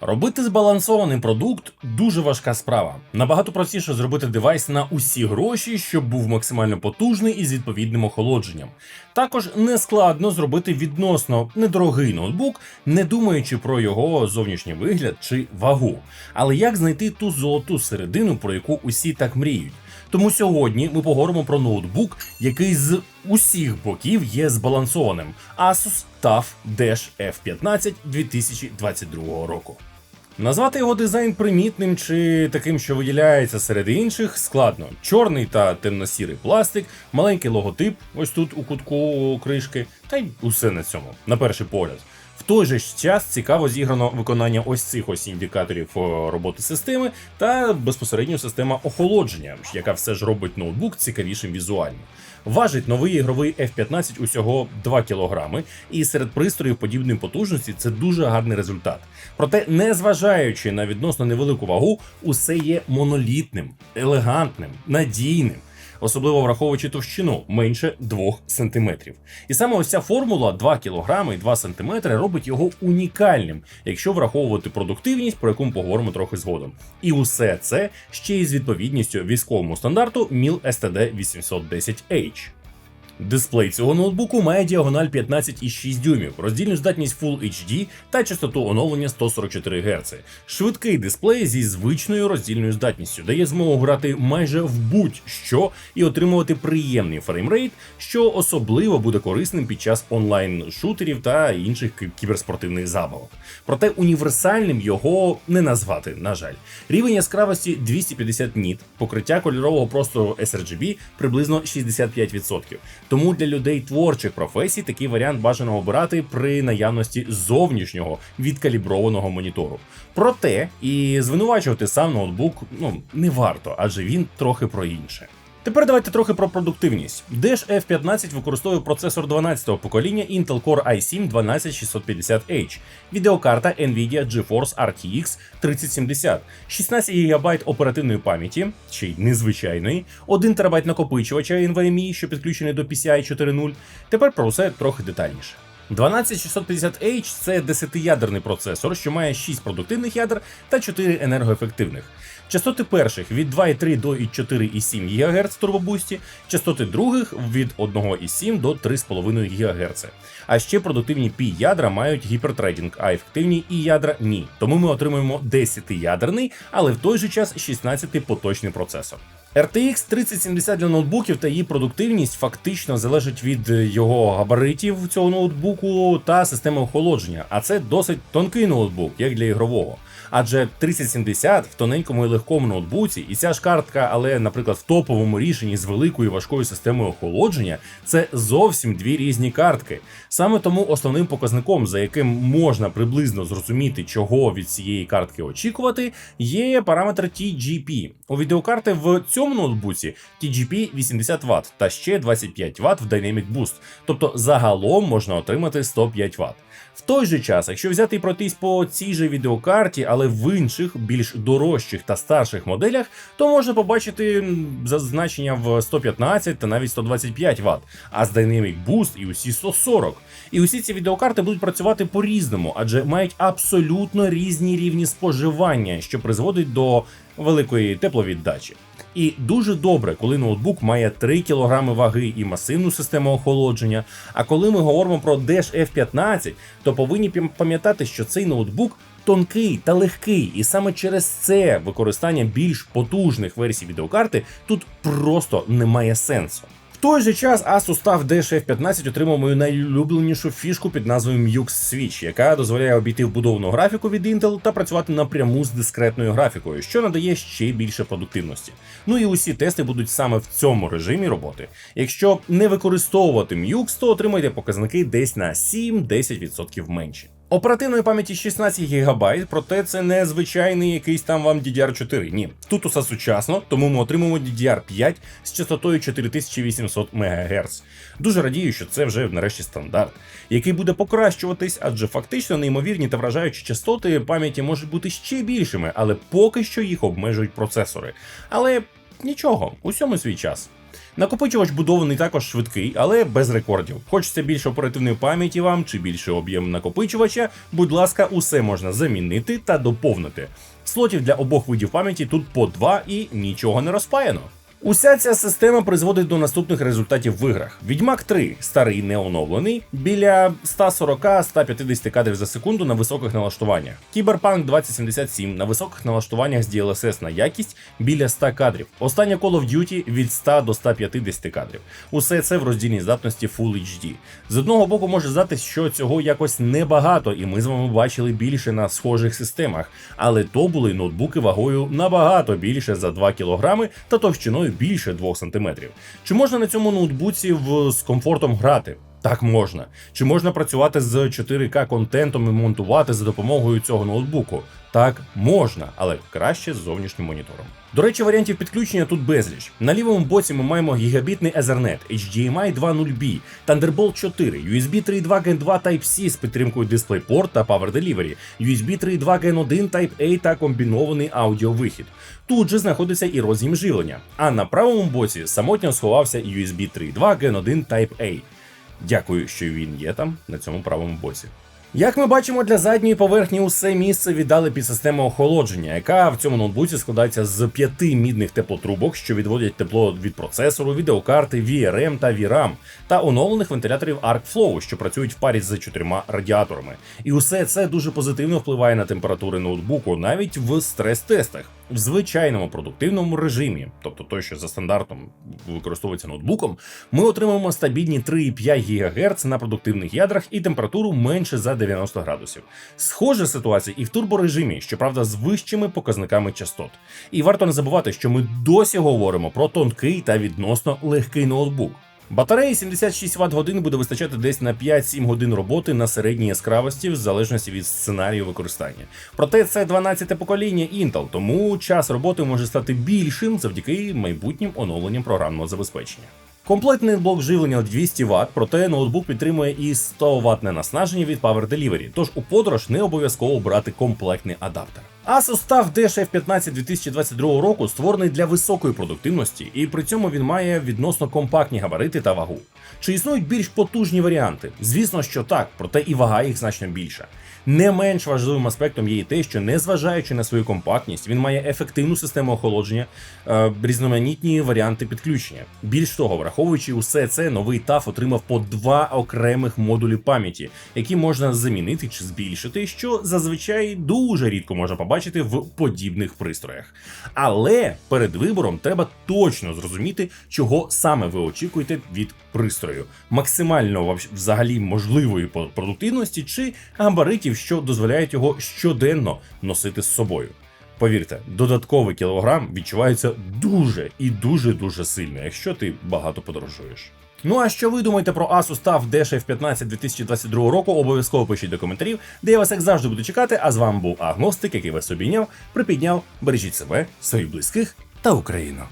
Робити збалансований продукт дуже важка справа. Набагато простіше зробити девайс на усі гроші, щоб був максимально потужний і з відповідним охолодженням. Також не складно зробити відносно недорогий ноутбук, не думаючи про його зовнішній вигляд чи вагу. Але як знайти ту золоту середину, про яку усі так мріють? Тому сьогодні ми поговоримо про ноутбук, який з усіх боків є збалансованим Asus TUF Dash F15 2022 року. Назвати його дизайн примітним чи таким, що виділяється серед інших, складно. Чорний та темно-сірий пластик, маленький логотип, ось тут у кутку кришки, та й усе на цьому, на перший погляд. Той же час цікаво зіграно виконання ось цих ось індикаторів е, роботи системи та безпосередньо система охолодження, яка все ж робить ноутбук цікавішим візуально. Важить новий ігровий F15 усього 2 кг, і серед пристроїв подібної потужності це дуже гарний результат. Проте, незважаючи на відносно невелику вагу, усе є монолітним, елегантним, надійним. Особливо враховуючи товщину менше 2 см. І саме ось ця формула 2 кг і 2 см робить його унікальним, якщо враховувати продуктивність, про яку ми поговоримо трохи згодом. І усе це ще й з відповідністю військовому стандарту MIL STD 810H. Дисплей цього ноутбуку має діагональ 15,6 дюймів, роздільну здатність Full HD та частоту оновлення 144 Гц. Швидкий дисплей зі звичною роздільною здатністю дає змогу грати майже в будь-що і отримувати приємний фреймрейт, що особливо буде корисним під час онлайн-шутерів та інших кіберспортивних забавок. Проте універсальним його не назвати, на жаль. Рівень яскравості 250 ніт, покриття кольорового простору sRGB приблизно 65%. Тому для людей творчих професій такий варіант бажано обирати при наявності зовнішнього відкаліброваного монітору. Проте і звинувачувати сам ноутбук ну не варто, адже він трохи про інше. Тепер давайте трохи про продуктивність. Dash F15 використовує процесор 12-го покоління Intel Core i7 12650H, відеокарта Nvidia GeForce RTX 3070, 16 ГБ оперативної пам'яті, чи й незвичайної, 1 ТБ накопичувача NVMe, що підключений до PCI 4.0. Тепер про все трохи детальніше. 12650H це 10-ядерний процесор, що має 6 продуктивних ядер та 4 енергоефективних. Частоти перших від 2,3 до 4,7 ГГц в турбобусті, частоти других від 1,7 до 3,5 ГГц. А ще продуктивні пі ядра мають гіпертрейдинг, а ефективні і ядра ні. Тому ми отримуємо 10-ядерний, але в той же час 16-поточний процесор. RTX 3070 для ноутбуків та її продуктивність фактично залежить від його габаритів цього ноутбуку та системи охолодження, а це досить тонкий ноутбук, як для ігрового. Адже 3070 в тоненькому і легкому ноутбуці, і ця ж картка, але, наприклад, в топовому рішенні з великою важкою системою охолодження, це зовсім дві різні картки. Саме тому основним показником, за яким можна приблизно зрозуміти, чого від цієї картки очікувати, є параметр TGP. У відеокарти в цьому ноутбуці TGP 80 Вт та ще 25 Вт в Dynamic Boost, тобто загалом можна отримати 105 Вт. В той же час, якщо взяти і пройтись по цій же відеокарті, але в інших, більш дорожчих та старших моделях, то можна побачити зазначення в 115 та навіть 125 Вт, а з Dynamic Boost і усі 140. І усі ці відеокарти будуть працювати по-різному, адже мають абсолютно різні рівні споживання, що призводить до великої тепловіддачі. І дуже добре, коли ноутбук має 3 кг ваги і масивну систему охолодження. А коли ми говоримо про Dash F15, то повинні пам'ятати, що цей ноутбук тонкий та легкий, і саме через це використання більш потужних версій відеокарти тут просто немає сенсу. В той же час Asus TUF Dash F15 отримав мою найулюбленішу фішку під назвою Mux Switch, яка дозволяє обійти вбудовану графіку від Intel та працювати напряму з дискретною графікою, що надає ще більше продуктивності. Ну і усі тести будуть саме в цьому режимі роботи. Якщо не використовувати Mux, то отримаєте показники десь на 7-10% менші. Оперативної пам'яті 16 ГБ, проте це не звичайний якийсь там вам DDR4. Ні, тут усе сучасно, тому ми отримуємо DDR5 з частотою 4800 МГц. Дуже радію, що це вже нарешті стандарт, який буде покращуватись, адже фактично неймовірні та вражаючі частоти пам'яті можуть бути ще більшими, але поки що їх обмежують процесори. Але нічого, усьому свій час. Накопичувач будований також швидкий, але без рекордів. Хочеться більше оперативної пам'яті вам чи більше об'єм накопичувача, будь ласка, усе можна замінити та доповнити. Слотів для обох видів пам'яті тут по два і нічого не розпаяно. Уся ця система призводить до наступних результатів в іграх: Відьмак 3 старий не оновлений, біля 140-150 кадрів за секунду на високих налаштуваннях. Кіберпанк 2077 на високих налаштуваннях з DLSS на якість біля 100 кадрів. Останнє Call of Duty від 100 до 150 кадрів. Усе це в роздільній здатності Full HD. З одного боку може здатись, що цього якось небагато, і ми з вами бачили більше на схожих системах, але то були ноутбуки вагою набагато більше за 2 кг та товщиною більше 2 см. Чи можна на цьому ноутбуці в, з комфортом грати? Так можна. Чи можна працювати з 4К контентом і монтувати за допомогою цього ноутбуку? Так, можна, але краще з зовнішнім монітором. До речі, варіантів підключення тут безліч. На лівому боці ми маємо гігабітний Ethernet, HDMI 2.0B, Thunderbolt 4, USB 3.2 Gen 2 Type-C з підтримкою DisplayPort та Power Delivery, USB 3.2 Gen 1 Type-A та комбінований аудіовихід. Тут же знаходиться і роз'єм живлення. А на правому боці самотньо сховався USB 3.2 Gen 1 Type-A. Дякую, що він є там на цьому правому боці. Як ми бачимо, для задньої поверхні усе місце віддали під систему охолодження, яка в цьому ноутбуці складається з п'яти мідних теплотрубок, що відводять тепло від процесору, відеокарти, VRM та VRAM, та оновлених вентиляторів ArcFlow, що працюють в парі з чотирма радіаторами. І усе це дуже позитивно впливає на температури ноутбуку, навіть в стрес-тестах. В звичайному продуктивному режимі, тобто той, що за стандартом використовується ноутбуком, ми отримаємо стабільні 3,5 ГГц на продуктивних ядрах і температуру менше за 90 градусів. Схожа ситуація і в турборежимі, щоправда, з вищими показниками частот. І варто не забувати, що ми досі говоримо про тонкий та відносно легкий ноутбук. Батареї 76 Вт годин буде вистачати десь на 5-7 годин роботи на середній яскравості, в залежності від сценарію використання. Проте це 12-те покоління Intel, тому час роботи може стати більшим завдяки майбутнім оновленням програмного забезпечення. Комплектний блок живлення 200 Вт, проте ноутбук підтримує і 100 Вт навантаження від Power Delivery, тож у подорож не обов'язково брати комплектний адаптер. Asus TUF Dash F15 2022 року створений для високої продуктивності, і при цьому він має відносно компактні габарити та вагу. Чи існують більш потужні варіанти? Звісно, що так, проте і вага їх значно більша. Не менш важливим аспектом є і те, що незважаючи на свою компактність, він має ефективну систему охолодження, е, різноманітні варіанти підключення. Більш того, враховуючи усе це, новий TUF отримав по два окремих модулі пам'яті, які можна замінити чи збільшити, що зазвичай дуже рідко можна побачити в подібних пристроях. Але перед вибором треба точно зрозуміти, чого саме ви очікуєте від пристрою, максимально взагалі можливої продуктивності чи габаритів, що дозволяють його щоденно носити з собою. Повірте, додатковий кілограм відчувається дуже і дуже дуже сильно, якщо ти багато подорожуєш. Ну а що ви думаєте про Asus TUF Dash F15 2022 року? Обов'язково пишіть до коментарів, де я вас як завжди буду чекати. А з вами був Агностик, який вас обійняв, припідняв. Бережіть себе, своїх близьких та Україну.